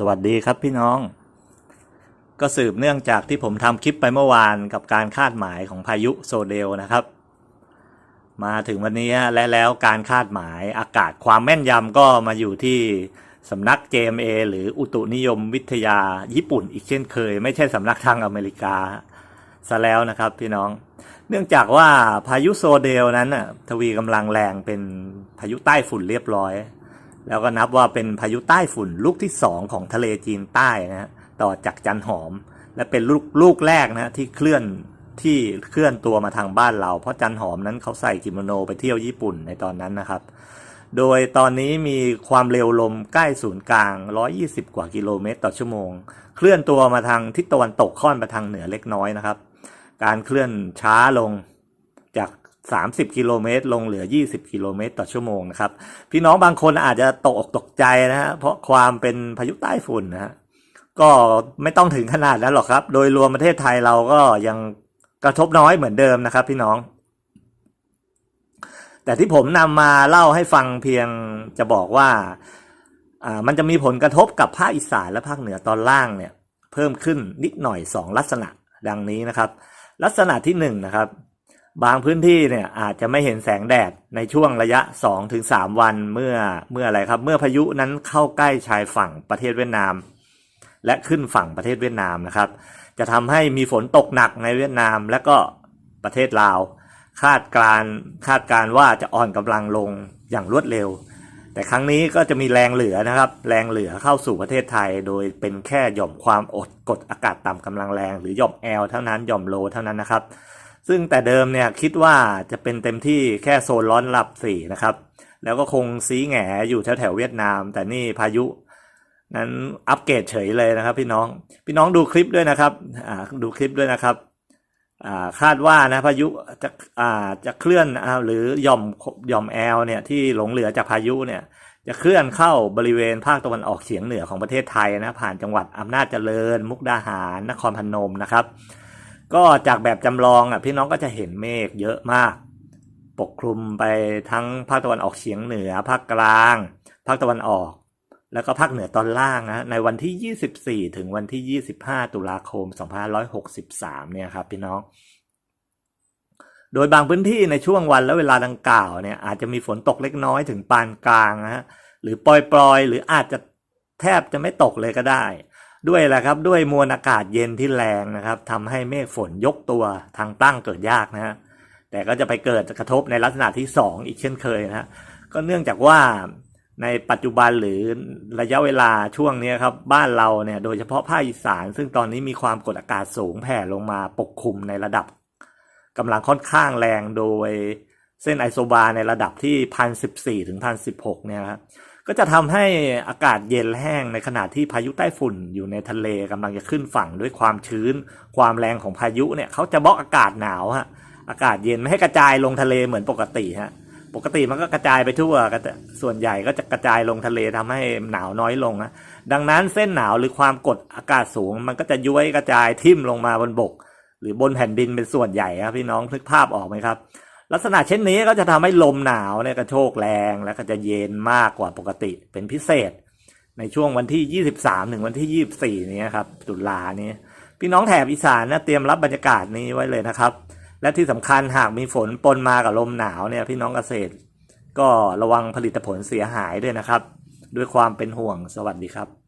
สวัสดีครับพี่น้อง ก็สืบเนื่องจากที่ผมทำคลิปไปเมื่อวานกับการคาดหมายของพายุโซเดลนะครับ มาถึงวันนี้และแล้วการคาดหมายอากาศความแม่นยำก็มาอยู่ที่สำนัก JMA หรืออุตุนิยมวิทยาญี่ปุ่นอีกเช่นเคย ไม่ใช่สำนักทางอเมริกาซะแล้วนะครับพี่น้อง เนื่องจากว่าพายุโซเดลนั้นน่ะทวีกำลังแรงเป็นพายุใต้ฝุ่นเรียบร้อย แล้วก็นับว่าเป็นพายุใต้ฝุ่นลูกที่สองของทะเลจีนใต้นะฮะต่อจากจันหอม และเป็นลูกลูกแรกนะที่เคลื่อนที่เคลื่อนตัวมาทางบ้านเรา เพราะจันหอมนั้นเขาใส่กิโมโนไปเที่ยวญี่ปุ่นในตอนนั้นนะครับ โดยตอนนี้มีความเร็วลมใกล้ศูนย์กลาง 120 กว่ากิโลเมตรต่อชั่วโมง เคลื่อนตัวมาทางทิศตะวันตกค่อนไปทางเหนือเล็กน้อยนะครับ การเคลื่อนช้าลง 30 กิโลเมตร ลงเหลือ 20 กิโลเมตร ต่อชั่วโมงนะครับ พี่น้องบางคนอาจจะตกอกตกใจนะฮะเพราะความเป็นพายุใต้ฝุ่นนะฮะก็ไม่ต้องถึงขนาดนั้นหรอกครับ โดยรวมประเทศไทยเราก็ยังกระทบน้อยเหมือนเดิมนะครับ พี่น้อง แต่ที่ผมนำมาเล่าให้ฟังเพียงจะบอกว่าอ่ามันจะมีผลกระทบกับภาคอีสานและภาคเหนือตอนล่างเนี่ย เพิ่มขึ้นนิดหน่อย 2 ลักษณะดังนี้นะครับ ลักษณะที่1นนะครับ บางพื้นที่เนี่ยอาจจะไม่เห็นแสงแดดในช่วงระยะ 2-3 วันเมื่อเมื่ออะไรครับ เมื่อพายุนั้นเข้าใกล้ชายฝั่งประเทศเวียดนาม และขึ้นฝั่งประเทศเวียดนามนะครับ จะทำให้มีฝนตกหนักในเวียดนามและก็ประเทศลาว คาดการคาดการว่าจะอ่อนกำลังลงอย่างรวดเร็ว แต่ครั้งนี้ก็จะมีแรงเหลือนะครับ แรงเหลือเข้าสู่ประเทศไทย โดยเป็นแค่หย่อมความอดกดอากาศต่ำกำลังแรง หรือหย่อมแอลเท่านั้นหย่อมโลเท่านั้นนะครับ ซึ่งแต่เดิมเนี่ยคิดว่าจะเป็นเต็มที่แค่โซนร้อนระดับสี่นะครับ แล้วก็คงซีแหงอยู่แถวแถวเวียดนาม แต่นี่พายุนั้นอัปเกรดเฉยเลยนะครับ พี่น้อง พี่น้องดูคลิปด้วยนะครับดูคลิปด้วยนะครับคาดว่านะพายุจะอ่าจะเคลื่อนอ่าหรือย่อมย่อมแอลเนี่ยที่หลงเหลือจากพายุเนี่ยจะเคลื่อนเข้าบริเวณภาคตะวันออกเฉียงเหนือของประเทศไทยนะผ่านจังหวัดอำนาจเจริญ มุกดาหาร นครพนมนะครับ ก็จากแบบจำลองอะพี่น้องก็จะเห็นเมฆเยอะมาก ปกคลุมไปทั้งภาคตะวันออกเฉียงเหนือ ภาคกลาง ภาคตะวันออก แล้วก็ภาคเหนือตอนล่างนะในวันที่ 24 ถึงวันที่ 25 ตุลาคม 2563 เนี่ยครับพี่น้อง โดยบางพื้นที่ในช่วงวันและเวลาดังกล่าวเนี่ยอาจจะมีฝนตกเล็กน้อยถึงปานกลางนะฮะหรือปลอยๆ หรืออาจจะแทบจะไม่ตกเลยก็ได้ ด้วยแหละครับด้วยมวลอากาศเย็นที่แรงนะครับทำให้เมฆฝนยกตัวทางตั้งเกิดยากนะฮะแต่ก็จะไปเกิดกระทบในลักษณะที่ 2 อีกเช่นเคยนะฮะก็เนื่องจากว่าในปัจจุบันหรือระยะเวลาช่วงนี้ครับบ้านเราเนี่ยโดยเฉพาะภาคอีสาน ซึ่งตอนนี้มีความกดอากาศสูงแผ่ลงมาปกคลุมในระดับกำลังค่อนข้างแรงโดยเส้นไอโซบาร์ในระดับที่พันสิบสี่ถึงพันสิบหกเนี่ยครับ ก็จะทำให้อากาศเย็นแห้งในขณะที่พายุใต้ฝุ่นอยู่ในทะเลกำลังจะขึ้นฝั่งด้วยความชื้น ความแรงของพายุเนี่ยเขาจะบล็อกอากาศหนาวฮะอากาศเย็นไม่ให้กระจายลงทะเลเหมือนปกติฮะปกติมันก็กระจายไปทั่วก็ส่วนใหญ่ก็จะกระจายลงทะเลทำให้หนาวน้อยลงนะดังนั้นเส้นหนาวหรือความกดอากาศสูง มันก็จะย้วยกระจายทิ่มลงมาบนบก หรือบนแผ่นดินเป็นส่วนใหญ่ครับพี่น้องนึกภาพออกไหมครับ ลักษณะเช่นนี้ก็จะทำให้ลมหนาวเนี่ยกระโชกแรงแล้วก็จะเย็นมากกว่าปกติเป็นพิเศษ ในช่วงวันที่ 23 ถึงวันที่ 24 นี้ครับตุลานี้ พี่น้องแถบอีสานนะเตรียมรับบรรยากาศนี้ไว้เลยนะครับ และที่สำคัญหากมีฝนปนมากับลมหนาวเนี่ยพี่น้องเกษตร ก็ระวังผลิตผลเสียหายด้วยนะครับ ด้วยความเป็นห่วงสวัสดีครับ